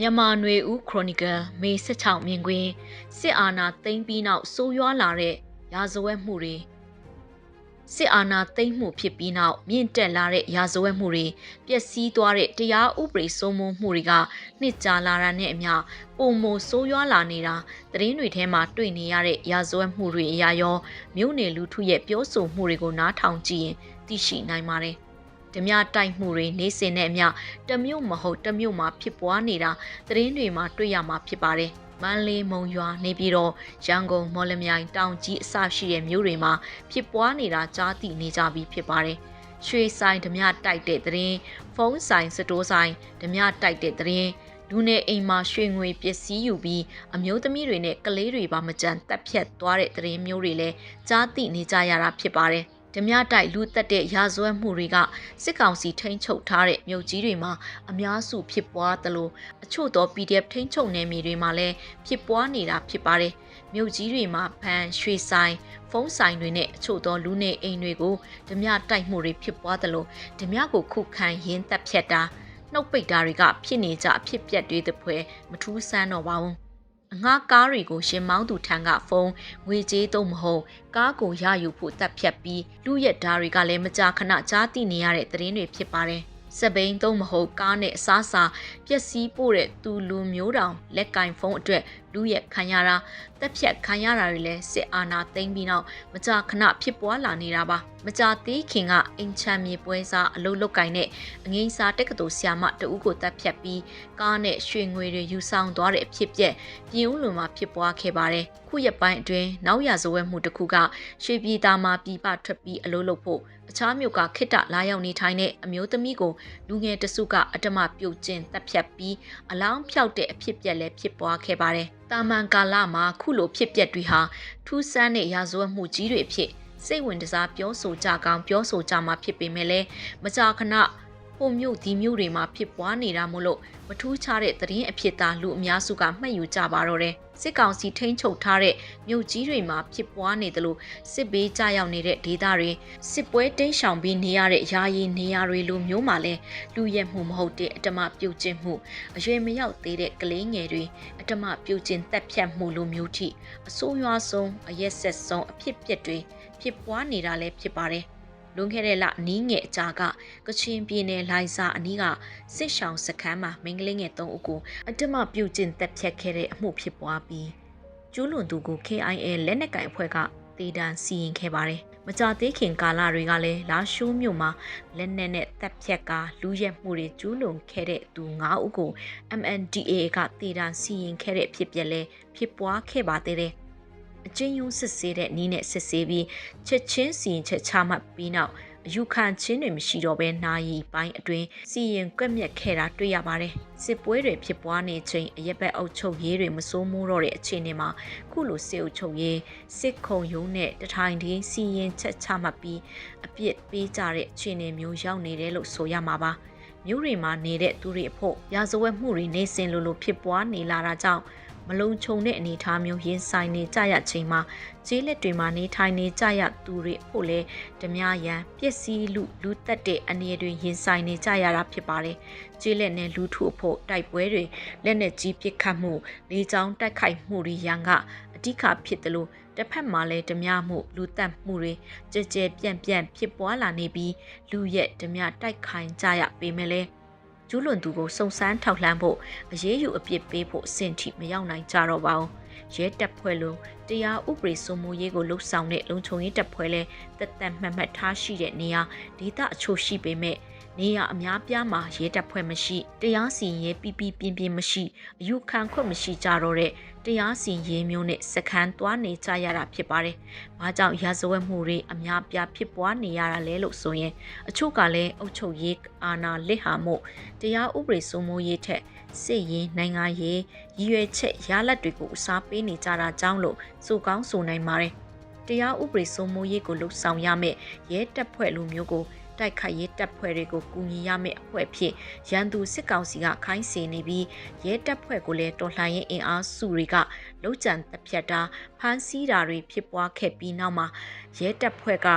မြန်မာနွေဦးခရိုနီကယ်မေ16မြင်ကွင်းစစ်အာဏာသိမ်းပြီးနောက်ဆိုးရွားလာတဲ့ရာဇဝတ်မှုတွေစစ်အာဏာသိမ်းမှုဖြစ်ပြီးနောက်မြင့်တက်လာတဲ့ရာဇဝတ်မှုတွေပျက်စီးသွားတဲ့တရားဥပဒေစိုးမိုးမှုတွေကနှစ်ကြာလာတာနဲ့အမျှပုံမဆိုးရွားလာနေတာသတင်းတွေထဲမှာတွေ့နေရတဲ့ရာဇဝတ်မှုတွေအရာရောမြို့နယ်လူထုရဲ့ပြောဆိုမှုတွေကိုနားထောင်ကြည့်ရင်သိရှိနိုင်ပါတယ် ဓမြတိုက်မှုတွေနေစဉ်နဲ့အမျှတမျိုးမဟုတ်တမျိုးမှာဖြစ်ပွားနေတာသတင်းတွေမှာတွေ့ရမှာဖြစ်ပါတယ်။မန္တလေးမုံရွာနေပြီးတော့ရန်ကုန်မော်လမြိုင်တောင်ကြီးအစရှိတဲ့မြို့တွေမှာဖြစ်ပွားနေတာကြားသိနေကြပြီးဖြစ်ပါတယ်။ရွှေဆိုင်ဓမြတိုက်တဲ့သတင်းဖုန်းဆိုင်စတိုးဆိုင်ဓမြတိုက်တဲ့သတင်းလူနေအိမ်မှာရွှေငွေပစ္စည်းယူပြီးအမျိုးသမီးတွေနဲ့ကလေးတွေပါမကြမ်းတက်ဖြတ်သွားတဲ့သတင်းမျိုးတွေလည်းကြားသိနေကြရတာဖြစ်ပါတယ်။ ဓမြတိုက်လူတက်တဲ့ရာဇဝတ်မှုတွေကစစ်ကောင်စီထိန်းချုပ်ထားတဲ့မြို့ကြီးတွေမှာအများစုဖြစ်ပွားသလိုအချို့သော PDF ထိန်းချုပ်နယ်မြေတွေမှာလည်းဖြစ်ပွားနေတာဖြစ်ပါတယ်။မြို့ကြီးတွေမှာဖန်ရွှေဆိုင်ဖုန်းဆိုင်တွေနဲ့အချို့သောလူနေအိမ်တွေကိုဓမြတိုက်မှုတွေဖြစ်ပွားသလိုဓမြကိုခုခံရင်းတပ်ဖြတ်တာနှုတ်ပိတ်တာတွေကဖြစ်နေကြအဖြစ်ပြက်တွေတပွဲမထူးဆန်းတော့ပါဘူး။ အငှားကားတွေကိုရှင်မောင်းသူထံကဖုန်းငွေကြေးသုံးမဟုတ်ကားကိုရယူဖို့တပ်ဖြတ်ပြီးလူရက်ဓားတွေကလည်းမကြာခဏကြားသိနေရတဲ့သတင်းတွေဖြစ်ပါတယ်။ စပိန်သုံးမဟုတ်ကားနဲ့အစားစာပျက်စီးပို့တဲ့သူလူမျိုးတောင်လက်ကင်ဖုန်းအတွက်လူရက်ခံရတာတက်ဖြတ်ခံရတာတွေလည်းစစ်အာဏာသိမ်းပြီးနောက်မကြာခဏဖြစ်ပွားလာနေတာပါမကြာသေးခင်ကအင်ချမ်းမြေပွဲစားအလုလုတ်ကင်နဲ့အငိမ့်စာတက္ကသိုလ်ဆရာမတဦးကိုတက်ဖြတ်ပြီးကားနဲ့ရွှေငွေတွေယူဆောင်သွားတဲ့အဖြစ်ပြက်ပြင်းဦးလွန်မှာဖြစ်ပွားခဲ့ပါတယ်ခုရက်ပိုင်းအတွင်းနောက်ရဇဝဲမှုတစ်ခုကရွှေပြည်သားမှာပြည်ပထွက်ပြီးအလုလုတ်ဖို့ အခြားမြို့ကခိတ္တလာရောက်နေထိုင်တဲ့အမျိုးသမီးကိုလူငယ်တစုကအတမပြုတ်ကျင်တပ်ဖြတ်ပြီးအလောင်းဖြောက်တဲ့အဖြစ်ပြက်လည်းဖြစ်ပွားခဲ့ပါတယ်။တာမန်ကာလမှာခုလိုဖြစ်ပျက်တွေဟာထူးဆန်းတဲ့ရာဇဝတ်မှုကြီးတွေဖြစ်စိတ်ဝင်စားပြောဆိုကြကောင်းပြောဆိုကြမှာဖြစ်ပေမဲ့လည်းမကြာခဏ ဟိုမြို့ဒီမြို့တွေမှာဖြစ်ပွားနေတာမို့လို့မထူးခြားတဲ့သတင်းအဖြစ်သာလူအများစုကမှတ်ယူကြပါတော့တယ်စစ်ကောင်စီထိန်းချုပ်ထားတဲ့မြို့ကြီးတွေမှာဖြစ်ပွားနေတယ်လို့စစ်ဘေးကြရောက်နေတဲ့ဒေသတွေစစ်ပွဲတင်းရှောင်ပြီးနေရတဲ့ယာယီနေရာတွေလိုမျိုးမှာလဲလူရဲမှုမဟုတ်တဲ့အတမပြုတ်ကျင့်မှုအရွယ်မရောက်သေးတဲ့ကလေးငယ်တွေအတမပြုတ်ကျင့်တက်ဖြတ်မှုလိုမျိုးထိအဆိုးရွားဆုံးအရက်ဆက်ဆုံးအဖြစ်ပြက်တွေဖြစ်ပွားနေတာလည်းဖြစ်ပါတယ် လွန်ခဲ့တဲ့လနီးငယ်အကြာကကချင်ပြည်နယ်လိုင်စာအနီးကစစ်ရှောင်းစခန်းမှာမိန်းကလေးငယ်၃ဦးကိုအတမပြုတ်ကျင့်တပ်ဖြတ်ခဲ့တဲ့အမှုဖြစ်ပွားပြီးကျူးလွန်သူကို KIA လက်နက်ကင်အဖွဲ့ကတေတံစီရင်ခဲ့ပါတယ်။မကြသေးခင်ကာလတွေကလည်းလာရှိုးမြို့မှာလက်နက်နဲ့တပ်ဖြတ်ကာလူရက်မှုတွေကျူးလွန်ခဲ့တဲ့သူ၅ဦးကို MNDAA ကတေတံစီရင်ခဲ့တဲ့ဖြစ်ပျက်လဲဖြစ်ပွားခဲ့ပါသေးတယ်။ အချင်းယုံစစ်ဆေးတဲ့နီးနဲ့စစ်ဆေးပြီးချက်ချင်းစီရင်ချက်ချမှတ်ပြီးနောက်အယူခံချင်းတွေမရှိတော့ဘဲနာယီပိုင်းအတွင်းစီရင်ကွက်မြက်ခဲ့တာတွေ့ရပါတယ်စစ်ပွဲတွေဖြစ်ပွားနေချိန်အရက်ဘက်အုပ်ချုပ်ရေးတွေမစိုးမိုးတော့တဲ့အခြေအနေမှာခုလိုစစ်အုပ်ချုပ်ရေးစစ်ခုံရုံးနဲ့တထိုင်တည်းစီရင်ချက်ချမှတ်ပြီးအပြစ်ပေးကြတဲ့အခြေအနေမျိုးရောက်နေတယ်လို့ဆိုရမှာပါမြို့တွေမှာနေတဲ့သူတွေအဖို့ရာဇဝတ်မှုတွေနေစဉ်လိုလိုဖြစ်ပွားနေလာတာကြောင့် မလုံခြုံတဲ့အနေအထားမျိုးရင်ဆိုင်နေကြရချိန်မှာကျေးလက်တွေမှာနေထိုင်နေကြရသူတွေဖို့လဲဓမြရန်ပျက်စီးလူလူတက်တဲ့အနေတွေရင်ဆိုင်နေကြရတာဖြစ်ပါတယ်။ကျေးလက်နဲ့လူထုအဖို့တိုက်ပွဲတွေလက်နက်ကြီးပစ်ခတ်မှုလေကြောင်းတိုက်ခိုက်မှုတွေရန်ကအဓိကဖြစ်တယ်လို့တစ်ဖက်မှာလည်းဓမြမှုလူတက်မှုတွေကြဲကြဲပြန့်ပြန့်ဖြစ်ပွားလာနေပြီးလူရက်ဓမြတိုက်ခိုင်ကြရပေမဲ့လည်း ကျူးလွန်သူကိုစုံစမ်းထောက်လှမ်းဖို့အရေးယူအပြစ်ပေးဖို့အဆင့်ထိမရောက်နိုင်ကြတော့ပါဘူးရဲတပ်ဖွဲ့လို တရားဥပဒေစိုးမိုးရေးကိုလှုပ်ဆောင်တဲ့လုံခြုံရေးတပ်ဖွဲ့လဲတက်တက်မှတ်မှတ်ထားရှိတဲ့နေရာဒေသအချို့ရှိပေမဲ့နေရအများပြားမှာရဲတပ်ဖွဲ့မရှိတရားစီရင်ပြပြပြင်းပြင်းမရှိအယူခံခွင့်မရှိကြတော့တဲ့တရားစီရင်မျိုးနဲ့စခန်းသွားနေကြရတာဖြစ်ပါတယ်။ဘာကြောင့်ရာဇဝတ်မှုတွေအများပြားဖြစ်ပွားနေရတာလဲလို့ဆိုရင်အချို့ကလည်းအုပ်ချုပ်ရေးအာဏာလက်ဟာမှုတရားဥပဒေစိုးမိုးရေးထက်စစ်ရေးနိုင်ငံရေးရည်ရွယ်ချက်ရလဒ်တွေကိုအစားပေးနေကြတာကြောင့်လို့ဆိုကောင်းဆိုနိုင်ပါတယ်။တရားဥပဒေစိုးမိုးရေးကိုလှုပ်ဆောင်ရမယ့်ရဲတပ်ဖွဲ့လူမျိုးကိုတိုက်ခိုက်ရေးတပ်ဖွဲ့တွေကိုကူညီရမယ့်အဖွဲ့ဖြစ်ရန်သူစစ်ကောင်စီကခိုင်းစေနေပြီးရဲတပ်ဖွဲ့ကိုလည်းတော်လှန်ရေးအင်အားစုတွေကလုံခြံတပ်ဖြတ်တာဖမ်းဆီးတာတွေဖြစ်ပွားခဲ့ပြီးနောက်မှာရဲတပ်ဖွဲ့က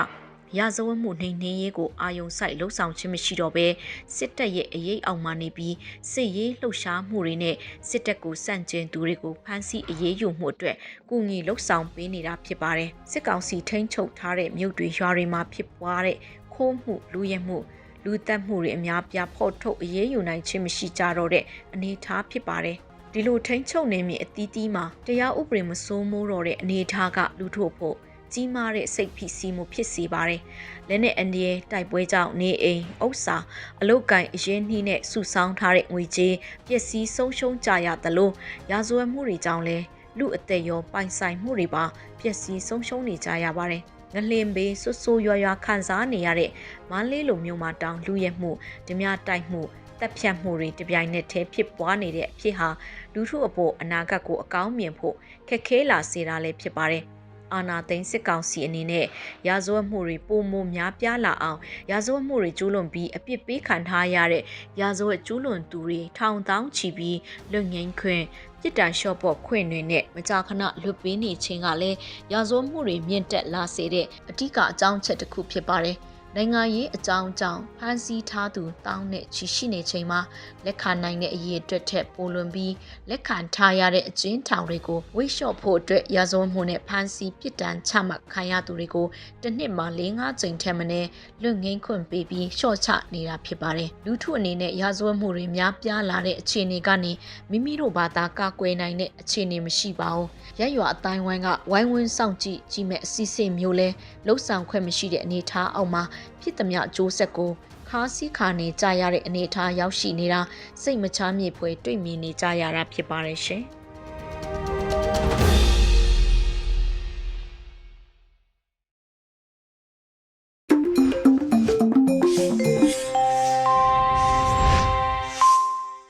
ရာဇဝတ်မှုနှိမ်နှင်းရေးကိုအာယုံဆိုင်လှုပ်ဆောင်ခြင်းမရှိတော့ဘဲစစ်တပ်ရဲ့အရေးအောက်မှာနေပြီးစစ်ရေးလှုပ်ရှားမှုတွေနဲ့စစ်တပ်ကိုစန့်ကျင်သူတွေကိုဖမ်းဆီးအရေးယူမှုအတွက်ကုညီလှုပ်ဆောင်ပေးနေတာဖြစ်ပါတယ်စစ်ကောင်စီထိန်းချုပ်ထားတဲ့မြို့တွေရွာတွေမှာဖြစ်ပွားတဲ့ခိုးမှုလူရဲမှုလူတက်မှုတွေအများပြားဖော်ထုတ်အရေးယူနိုင်ခြင်းမရှိကြတော့တဲ့အနေအထားဖြစ်ပါတယ်ဒီလိုထိန်းချုပ်နေမြအသီးသီးမှာတရားဥပဒေမစိုးမိုးတော့တဲ့အနေအထားကလူထို့ဖို့ ကြီးမားတဲ့စိတ်ဖိစီးမှုဖြစ်စေပါတယ်။လက်နဲ့အန်ဒီရဲ့တိုက်ပွဲကြောင့်နေအိမ်ဥစ္စာအလုတ်ကင်အရင်နှီးနဲ့စုဆောင်းထားတဲ့ငွေကြေးပျက်စီးဆုံးရှုံးကြရသလိုရာဇဝတ်မှုတွေကြောင့်လည်းလူအသက်ရောပိုင်ဆိုင်မှုတွေပါပျက်စီးဆုံးရှုံးနေကြရပါတယ်။ငလင်ဘေးဆွဆိုးရွာရွာခံစားနေရတဲ့မန်းလေးလိုမျိုးမှာတောင်လူရဲမှုဓမြတိုက်မှုတက်ဖြတ်မှုတွေတပြိုင်နက်တည်းဖြစ်ပွားနေတဲ့အဖြစ်ဟာလူထုအပေါ်အနာဂတ်ကိုအကောင်းမြင်ဖို့ခက်ခဲလာစေတာလည်းဖြစ်ပါတယ်။ အာနာသိန်းစစ်ကောင်စီအနေနဲ့ရာဇဝတ်မှုတွေပုံမများပြားလာအောင်ရာဇဝတ်မှုတွေကျူးလွန်ပြီးအပြစ်ပေးခံထားရတဲ့ရာဇဝတ်ကျူးလွန်သူတွေထောင်တောင်းချီပြီးလွတ်ငင်းခွင့်ပြစ်ဒဏ်လျှော့ပေါ့ခွင့်တွေနဲ့မကြာခဏလွတ်ပေးနေခြင်းကလည်းရာဇဝတ်မှုတွေမြင့်တက်လာစေတဲ့အဓိကအကြောင်းချက်တစ်ခုဖြစ်ပါတယ်။ နိုင်ငံရေးအကြောင်းကြောင့်ဖမ်းဆီးထားသူတောင်းနဲ့ချီရှိနေချိန်မှာလက်ခံနိုင်တဲ့အရေးအတွက်ထက်ပိုလွန်ပြီးလက်ခံထားရတဲ့အကျဉ်းထောင်တွေကိုဝိတ်လျှော့ဖို့အတွက်ရာဇဝတ်မှုနဲ့ဖမ်းဆီးပြစ်ဒဏ်ချမှတ်ခံရသူတွေကိုတစ်နှစ်မှ၄-၅ကြိမ်ထက်မနည်းလွတ်ငင်းခွင့်ပေးပြီးလျှော့ချနေတာဖြစ်ပါတယ်။လူထုအနေနဲ့ရာဇဝတ်မှုတွေများပြားလာတဲ့အခြေအနေကနေမိမိတို့ဘာသာကာကွယ်နိုင်တဲ့အခြေအနေမရှိပါဘူး။ရက်ရွာအတိုင်းဝိုင်းကဝိုင်းဝန်းစောင့်ကြည့်ကြည့်မဲ့အစီအစဉ်မျိုးလဲလှုပ်ဆောင်ခွင့်မရှိတဲ့အနေအထားအောက်မှာဖြစ်သမျှအကျိုးဆက်ကိုခါးစည်းခါနေကြရတဲ့အနေအထားရောက်ရှိနေတာစိတ်မချမ်းမြေဖွယ်တွေ့မြင်နေကြရတာဖြစ်ပါတယ်ရှင်။